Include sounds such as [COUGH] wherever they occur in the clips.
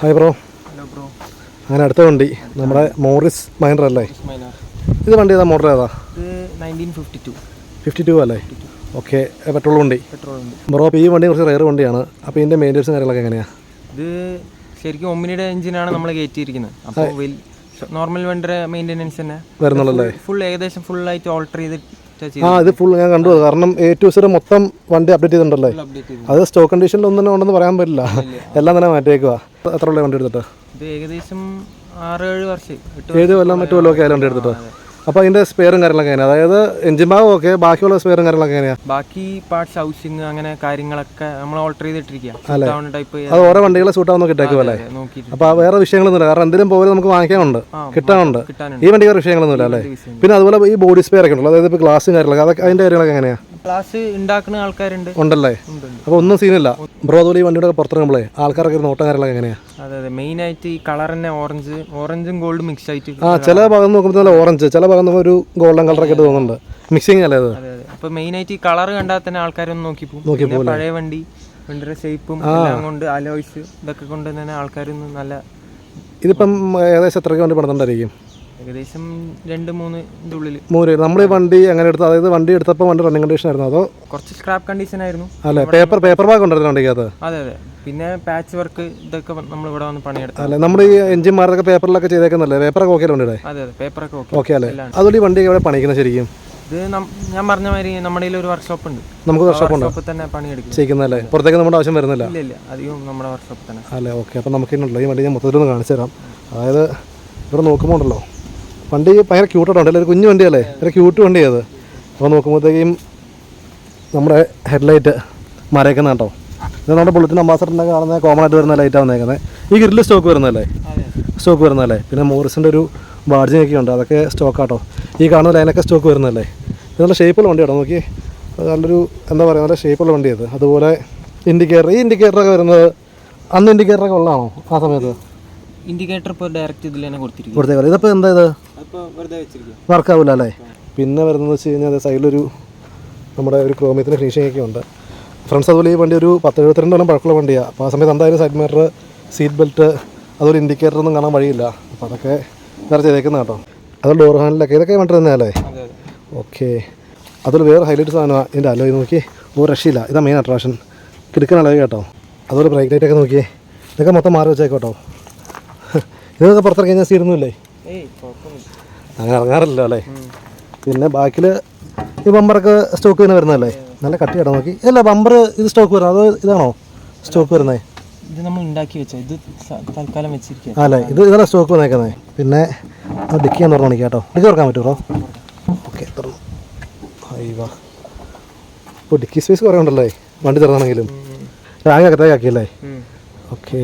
Hi bro hello bro അങ്ങനെ അടുത്ത വണ്ടി. നമ്മുടെ മോറിസ് മൈനർ അല്ലേ? ഇത് വണ്ടി ഏതാ? മോഡൽ ഏതാ? ഫിഫ്റ്റി ടു അല്ലേ? ഓക്കെ പെട്രോൾ വണ്ടി. പെട്രോൾ ബ്രോ അപ്പോൾ ഈ വണ്ടി കുറച്ച് റയർ വണ്ടിയാണ്. അപ്പോൾ ഇതിന്റെ മെയിന്റൻസും കാര്യങ്ങളൊക്കെ എങ്ങനെയാണ് ഇത് ശരിക്കും ഒമ്മിനിയുടെ എഞ്ചിനാണ് നമ്മൾ കയറ്റിയിരിക്കുന്നത്. അപ്പോൾ നോർമൽ വണ്ടിയുടെ മെയിന്റനൻസ് തന്നെ. വരുന്നുള്ളൂ ഫുൾ ഏകദേശം ഫുള്ളായിട്ട് ഓൾട്ടർ ചെയ്ത് ആ ഇത് ഫുൾ ഞാൻ കണ്ടു. കാരണം എ ടു സിയുടെ മൊത്തം വണ്ടി അപ്ഡേറ്റ് ചെയ്തിട്ടുണ്ടല്ലേ? അത് സ്റ്റോക്ക് കണ്ടീഷനിൽ ഒന്നും തന്നെ ഉണ്ടെന്ന് പറയാൻ പറ്റില്ല. എല്ലാം തന്നെ മാറ്റിയേക്കുക എത്ര ഉള്ള വണ്ടി എടുത്തിട്ട്? ഏകദേശം ആറ് ഏഴ് വർഷം ഏഴ് ഏത് കൊല്ലം മറ്റു കൊല്ലം ഒക്കെ ആയാലും വണ്ടി എടുത്തിട്ട്? അപ്പോൾ അതിന്റെ സ്പെയറും കാര്യങ്ങളൊക്കെ എങ്ങനെയാണ് അതായത് എഞ്ചിൻ ഭാഗം ഓക്കെ ബാക്കിയുള്ള സ്പെയറും കാര്യങ്ങളൊക്കെ എങ്ങനെയാണ് ബാക്കി പാർട്സ് ഹൗസിങ് അങ്ങനെ കാര്യങ്ങളൊക്കെ നമ്മൾ ഓൾട്ടർ ചെയ്തിട്ടിരിക്കുക ടൈപ്പ് അത് ഓരോ വണ്ടികളെ സൂട്ടാവുന്ന കിട്ടേക്കും അല്ലേ? നോക്കിയിട്ട് അപ്പോൾ വേറെ വിഷയങ്ങളൊന്നുമില്ല കാരണം എന്തെങ്കിലും പോലെ നമുക്ക് വാങ്ങിക്കാനുണ്ട്. കിട്ടാനുണ്ട്. ഈ വണ്ടി വേറെ വിഷയങ്ങളൊന്നുമില്ല അല്ലേ. പിന്നെ അതുപോലെ ഈ ബോഡി സ്പെയർ ഒക്കെ ഉണ്ടല്ലോ. അതായത് ഇപ്പോൾ ഗ്ലാസും കാര്യങ്ങളൊക്കെ. അതൊക്കെ അതിന്റെ കാര്യങ്ങളൊക്കെ എങ്ങനെയാണ് ക്ലാസ് ഉണ്ടാക്കുന്ന ആൾക്കാരുണ്ട്. ഉണ്ടല്ലേ? ഉണ്ട് ഉണ്ട്. അപ്പോൾ ഒന്നും സീനില്ല ബ്രോ അതുപോലെ ഈ വണ്ടിയുടെ പുറത്തിറങ്ങുമ്പോഴേ ആൾക്കാരൊക്കെ നോട്ടം കാര്യങ്ങളൊക്കെ എങ്ങനെയാണ് അതെ അതെ. മെയിൻ ആയിട്ട് ഈ കളർ തന്നെ ഓറഞ്ച് ഓറഞ്ചും ഗോൾഡ് മിക്സ് ആയിട്ട് ആ ചില ഭാഗം നോക്കുമ്പോൾ നല്ല ഓറഞ്ച് ചില ഭാഗം നോക്കുമ്പോൾ ഒരു ഗോൾഡൻ കളർ ആയിട്ട് തോന്നുന്നുണ്ട്. മിക്സിങ് അല്ലേ അത്? അതെ അതെ. അപ്പൊ മെയിൻ ആയിട്ട് ഈ കളർ കണ്ടാൽ തന്നെ ആൾക്കാരൊന്ന് നോക്കി പോകും. പഴയ വണ്ടി വണ്ടിയുടെ ഷേപ്പും എല്ലാം കൊണ്ട് അലോയ്സ് ഇതൊക്കെ കൊണ്ട് തന്നെ ആൾക്കാരൊന്ന് നല്ല ഇതിപ്പം ഏകദേശം എത്രയൊക്കെ വണ്ടി പണിതുണ്ടായിരിക്കും ഏകദേശം രണ്ട് മൂന്നിന്റെ ഉള്ളിൽ മൂന്ന് നമ്മൾ ഈ വണ്ടി എങ്ങനെ എടുത്തു അതായത് വണ്ടി എടുത്തപ്പോൾ വണ്ടി റണ്ണിങ് കണ്ടീഷൻ ആയിരുന്നു അതോ? കുറച്ച് സ്ക്രാപ്പ് കണ്ടീഷൻ ആയിരുന്നു. അല്ലേ പേപ്പർ പേപ്പർ ബാഗ് ഉണ്ടായിരുന്നു വണ്ടിക്കകത്ത്? അതെ അതെ. പിന്നെ പാച്ച് വർക്ക് ഇതൊക്കെ നമ്മൾ ഇവിടെ വന്ന് പണിയെടുത്തു. അല്ലേ നമ്മൾ ഈ എഞ്ചിന്മാരൊക്കെ പേപ്പറിലൊക്കെ ചെയ്തേക്കുന്നല്ലേ പേപ്പറൊക്കെ ഓക്കെ അല്ലേ അതെ അതെ. പേപ്പറൊക്കെ ഓക്കെ ഓക്കെ അല്ലേ? അതുകൊണ്ട് ഈ വണ്ടി ഇവിടെ പണിക്കുന്നത് ശരിക്കും? ഇത് ഞാൻ പറഞ്ഞ മാതിരി നമ്മുടെ ഒരു വർക്ക്ഷോപ്പ് ഉണ്ട്. നമുക്ക് വർക്ക്ഷോപ്പ് ഉണ്ട്. തന്നെ പണിയെടുക്കും. ചെയ്യുന്നല്ലേ പുറത്തേക്ക് നമ്മുടെ ആവശ്യം വരുന്നില്ല. ഇല്ല ഇല്ല. അധികം നമ്മുടെ വർക്ക്ഷോപ്പിൽ തന്നെ. അല്ലേ ഓക്കെ അപ്പോൾ നമുക്ക് ഈ വണ്ടി ഞാൻ മൊത്തത്തിലൊന്ന് കാണിച്ചു തരാം അതായത് ഇവിടെ നോക്കുമ്പോൾ ഉണ്ടല്ലോ. വണ്ടി ഭയങ്കര ക്യൂട്ടായിട്ടുണ്ട് അല്ലേ? ഒരു കുഞ്ഞു വണ്ടിയല്ലേ? ഭയങ്കര ക്യൂട്ട് വണ്ടിയത് അപ്പോൾ നോക്കുമ്പോഴത്തേക്കും നമ്മുടെ ഹെഡ്ലൈറ്റ് മരയ്ക്കുന്ന കേട്ടോ ഇത് നമ്മുടെ ബുള്ളറ്റിന്റെ അംബാസഡറിന്റെ കാണുന്ന കോമൺ ആയിട്ട് വരുന്ന ലൈറ്റാണ് വന്നേക്കുന്നത്. ഈ ഗ്രില്ല് സ്റ്റോക്ക് വരുന്നതല്ലേ? സ്റ്റോക്ക് വരുന്നതല്ലേ? പിന്നെ മോറിസിന്റെ ഒരു ബാഡ്ജിങ് ഒക്കെ ഉണ്ട്. അതൊക്കെ സ്റ്റോക്കാട്ടോ ഈ കാണുന്ന ലൈനൊക്കെ സ്റ്റോക്ക് വരുന്നതല്ലേ? ഇത് നല്ല ഷേപ്പുള്ള വണ്ടി കേട്ടോ നോക്കി. നല്ലൊരു എന്താ പറയുക നല്ല ഷേപ്പുള്ള വണ്ടി അതുപോലെ ഇൻഡിക്കേറ്റർ ഈ ഇൻഡിക്കേറ്ററൊക്കെ വരുന്നത് അന്ന് ഇൻഡിക്കേറ്ററൊക്കെ ഉള്ളതാണോ? ആ സമയത്ത്? ഇൻഡിക്കേറ്റർ ഇപ്പോൾ ഡയറക്റ്റ് ഇതിൽ തന്നെ കൊടുത്തിരിക്കും കൊടുത്തേക്കാം ഇതിപ്പോൾ എന്താ ഇത്? വർക്കാവില്ല അല്ലേ? പിന്നെ വരുന്നത് വെച്ച് കഴിഞ്ഞാൽ സൈഡിലൊരു നമ്മുടെ ഒരു ക്രോമിയത്തിന്റെ ഫിനിഷിംഗ് ഒക്കെ ഉണ്ട്. ഫ്രണ്ട്സ് അതുപോലെ ഈ വണ്ടി ഒരു പത്ത് എഴുപത്തിരണ്ട് കൊല്ലം പഴക്കമുള്ള വണ്ടിയാണ് അപ്പോൾ ആ സമയത്ത് എന്തായാലും സൈഡ് മിറർ സീറ്റ് ബെൽറ്റ് അതുപോലെ ഇൻഡിക്കേറ്റർ ഒന്നും കാണാൻ വഴിയില്ല. അപ്പോൾ അതൊക്കെ വേറെ ചെയ്തേക്കുന്ന കേട്ടോ. അത് ഡോർ ഹാൻഡിലൊക്കെ ഇതൊക്കെ വേണ്ടി തന്നെ അല്ലേ? അതെ ഓക്കെ അതുപോലെ വേറെ ഹൈലൈറ്റ് സാധനമാണ് ഇതിന്റെ അലോയ് നോക്കി ഓ രക്ഷയില്ല. ഇതാ മെയിൻ അട്രാക്ഷൻ കിടക്കുന്ന അലോയ് കേട്ടോ. അതുപോലെ ബ്രേക്ക് ലൈറ്റ് ഒക്കെ നോക്കിയേ. ഇതൊക്കെ മൊത്തം മാറി വെച്ചേക്കോട്ടോ [LAUGHS] ഇതൊക്കെ പുറത്തിറക്കി കഴിഞ്ഞാൽ കുഴപ്പമൊന്നുമില്ല അങ്ങനെ ഇറങ്ങാറില്ല അല്ലേ? പിന്നെ ബാക്കിൽ ഈ ബമ്പറൊക്കെ സ്റ്റോക്ക് തന്നെ വരുന്നതല്ലേ? നല്ല കട്ടി ഇടാൻ നോക്കി. അല്ല ബമ്പർ ഇത് സ്റ്റോക്ക് വരുന്നത് അത് ഇതാണോ സ്റ്റോക്ക് വരുന്നത് ഇത് നമ്മൾ ഉണ്ടാക്കി വെച്ച ഇത് തൽക്കാലം വെച്ചിരിക്കുക അല്ലേ? ഇത് ഇതാണ് സ്റ്റോക്ക് വന്നേക്കുന്നത് പിന്നെ അത് ഡിക്കി എന്ന് പറഞ്ഞു കേട്ടോ ഡിക്കി തുറക്കാൻ പറ്റുമോ ഓക്കെ തുറന്നു. അയ്യോ. ഇപ്പോൾ ഡിക്കി സ്പേസ് കുറേ ഉണ്ടല്ലേ? വണ്ടി തുറന്നാണെങ്കിലും. ആക്കിയല്ലേ ഓക്കെ.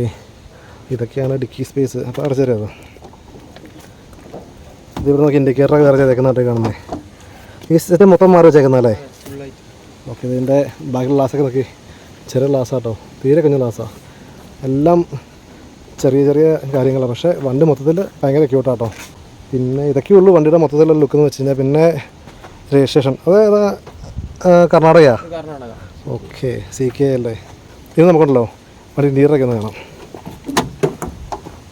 ഇതൊക്കെയാണ് ഡിക്കി സ്പേസ് അപ്പോൾ അടച്ചേരത് ഇത് ഇവിടെ നോക്കി ഇൻഡിക്കേറ്ററൊക്കെ വേറെ ചെയ്തേക്കുന്നതായിട്ട് കാണുന്നത് ഈ സെറ്റ് മൊത്തം മാറി വെച്ചേക്കുന്നല്ലേ ഓക്കെ ഇതിന്റെ ബാക്കിയുള്ള ഗ്ലാസ്സൊക്കെ നോക്കി. ചെറിയ ഗ്ലാസ്സാട്ടോ തീരെ കുഞ്ഞു ഗ്ലാസ്സാണ് എല്ലാം ചെറിയ ചെറിയ കാര്യങ്ങളാണ് പക്ഷേ വണ്ടി മൊത്തത്തിൽ ഭയങ്കര ക്യൂട്ടാട്ടോ പിന്നെ ഇതൊക്കെ ഉള്ളൂ വണ്ടിയുടെ മൊത്തത്തിലുള്ള ലുക്ക് എന്ന് വെച്ച് കഴിഞ്ഞാൽ പിന്നെ രജിസ്ട്രേഷൻ അതായത് കർണാടകയാ? കർണാടക. ഓക്കെ സി കെ അല്ലേ? ഇത് നമുക്കുണ്ടല്ലോ. വണ്ടി ഇന്റീരിയറൊക്കെ ഒന്ന് കാണാം.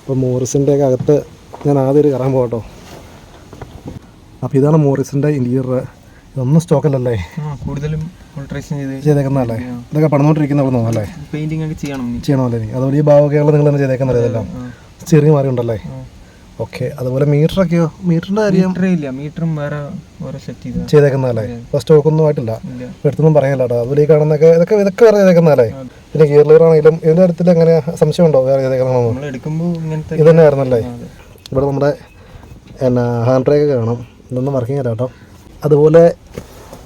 അപ്പോൾ മോറിസിന്റെ ഒക്കെ അകത്ത് ഞാൻ ആദ്യം ഒരു കയറാൻ പോകട്ടോ അപ്പോൾ ഇതാണ് മോറിസിന്റെ ഇന്റീരിയർ ഇതൊന്നും സ്റ്റോക്കല്ലല്ലേ കൂടുതലും ചെയ്തേക്കുന്നതല്ലേ? ഇതൊക്കെ പണിതുകൊണ്ടിരിക്കുന്ന അവിടെ പെയിന്റിംഗ് ഒക്കെ ചെയ്യണം ചെയ്യണമല്ലേ അതുപോലെ ഈ ഭാഗമൊക്കെയുള്ള നിങ്ങൾ തന്നെ ചെയ്തേക്കുന്നല്ലേ ഇതെല്ലാം? ചെറിയ മാറി ഉണ്ടല്ലേ? ഓക്കെ അതുപോലെ മീറ്റർ മീറ്ററൊക്കെയോ മീറ്ററിന്റെ കാര്യം ഇല്ല മീറ്ററും വേറെ വേറെ സെറ്റ് ചെയ്ത ചെയ്തേക്കുന്നതല്ലേ? ഇപ്പോൾ സ്റ്റോക്കൊന്നും ആയിട്ടില്ല. എടുത്തൊന്നും പറയാനില്ല കേട്ടോ. അതുപോലെ ഈ കാണുന്നൊക്കെ ഇതൊക്കെ ഇതൊക്കെ വേറെ ചെയ്തേക്കുന്നതല്ലേ? പിന്നെ ഗിയർ ലിവർ ആണെങ്കിലും ഇതിന്റെ കാര്യത്തിൽ എങ്ങനെ സംശയമുണ്ടോ വേറെ ചെയ്തേക്കണമെന്ന്? നമ്മൾ എടുക്കുമ്പോൾ ഇങ്ങനത്തെ ഇത് തന്നെ ആയിരുന്നല്ലേ ഇവിടെ നമ്മുടെ എന്നാ ഹാൻഡ് ബ്രേക്ക് കാണാം. ഇതൊന്നും വർക്കിംഗ് അല്ല കേട്ടോ. അതുപോലെ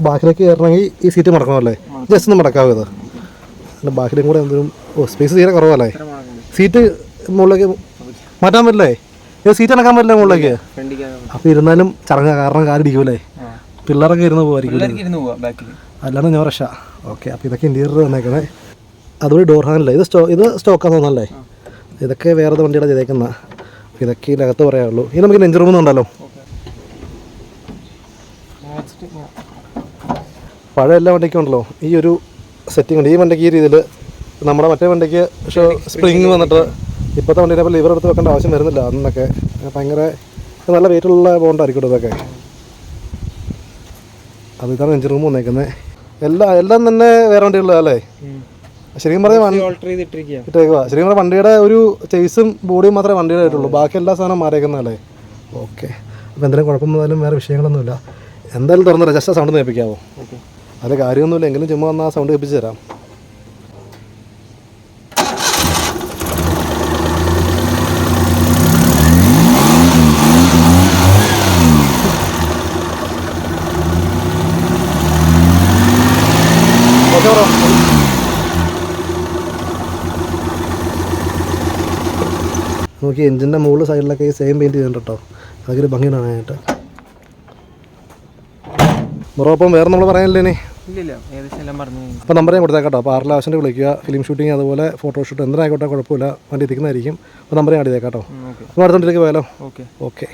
ബാക്കിലേക്ക് കയറണമെങ്കിൽ ഈ സീറ്റ് മടക്കണമല്ലേ? ജസ്റ്റ് ഒന്ന് മടക്കാവും ഇത്. പിന്നെ ബാക്കിലും കൂടെ എന്തെങ്കിലും ഓ സ്പേസ് തീരെ കുറവല്ലേ? സീറ്റ് മുകളിലേക്ക് മാറ്റാൻ പറ്റില്ലേ? ഏ സീറ്റ് അടക്കാൻ പറ്റില്ല മുകളിലേക്ക്? അപ്പോൾ ഇരുന്നാലും ചടങ്ങ കാരണം കാലിടിക്കൂലേ ആ. പിള്ളേരൊക്കെ ഇരുന്ന് പോകുമായിരിക്കും അല്ലാണ്ട് ഞാൻ റഷാ ഓക്കെ അപ്പോൾ ഇതൊക്കെ ഇന്റീരിയർ വന്നേക്കണേ. അതുപോലെ ഡോർ ഹാൻഡിലേ ഇത് സ്റ്റോ ഇത് സ്റ്റോക്കാന്ന് തോന്നല്ലേ ഇതൊക്കെ വേറെ വണ്ടിയുടെ ചെയ്തേക്കുന്ന. ഇതൊക്കെ ഇതിനകത്ത് പറയാനുള്ളൂ. ഇനി നമുക്ക് നെഞ്ച് റൂമൊന്നും ഉണ്ടല്ലോ. പഴയ എല്ലാ വണ്ടിക്കും ഉണ്ടല്ലോ. ഈ ഒരു സെറ്റിംഗ് ഉണ്ട്. ഈ വണ്ടിക്ക് ഈ രീതിയിൽ നമ്മുടെ മറ്റേ വണ്ടിക്ക് സ്പ്രിങ് വന്നിട്ട് ഇപ്പോഴത്തെ വണ്ടിയുടെ പോലെ ലിവർ എടുത്ത് വെക്കേണ്ട ആവശ്യം വരുന്നില്ല അന്നൊക്കെ. ഭയങ്കര നല്ല വെയിറ്റുള്ള ബോണ്ടായിരിക്കും ഇതൊക്കെ. അത് ഇതാണ് എഞ്ചിൻ റൂം വന്നേക്കുന്നത് എല്ലാ എല്ലാം തന്നെ വേറെ അല്ലേ? ശരിക്കും പറഞ്ഞാൽ ഇട്ടേക്കുക ശരിക്കും പറഞ്ഞാൽ വണ്ടിയുടെ ഒരു ചേസും ബോഡിയും മാത്രമേ വണ്ടിയുടെ ആയിട്ടുള്ളൂ. ബാക്കി എല്ലാ സാധനവും മാറിയേക്കുന്നതല്ലേ? ഓക്കെ. അപ്പോൾ എന്തെങ്കിലും കുഴപ്പമൊന്നും വേറെ വിഷയങ്ങളൊന്നുമില്ല. എന്തായാലും തുറന്നില്ല ജസ്റ്റ് സൗണ്ട് നേപ്പിക്കാവോ ഓക്കെ അത് കാര്യമൊന്നുമില്ല. എങ്കിലും ചുമ്മാ വന്നാൽ സൗണ്ട് കേൾപ്പിച്ച് തരാം. നോക്കി എഞ്ചിന്റെ മുകളിൽ സൈഡിലൊക്കെ ഈ സെയിം പെയിന്റ് ചെയ്തിട്ടുണ്ട് കേട്ടോ അതൊക്കെ ഒരു ഭംഗി കാണാനായിട്ട്. ബ്രോ വേറെ നമ്മൾ പറയാനില്ലേ ഇനി? അപ്പോൾ നമ്പർ ഞാൻ കൊടുത്തേക്കാട്ടോ. അപ്പോൾ ആറിലെ ആവശ്യം വിളിക്കുക ഫിലിം ഷൂട്ടിംഗ് അതുപോലെ ഫോട്ടോഷൂട്ട് എന്തിനായിക്കോട്ടെ കുഴപ്പമില്ല വണ്ടി എത്തിക്കുന്നതായിരിക്കും അപ്പോൾ നമ്പർ ഞാൻ അടിച്ചേക്കാട്ടോ. അപ്പോൾ അടുത്ത വണ്ടിയിലേക്ക് പോയാലോ? ഓക്കെ. ഓക്കെ.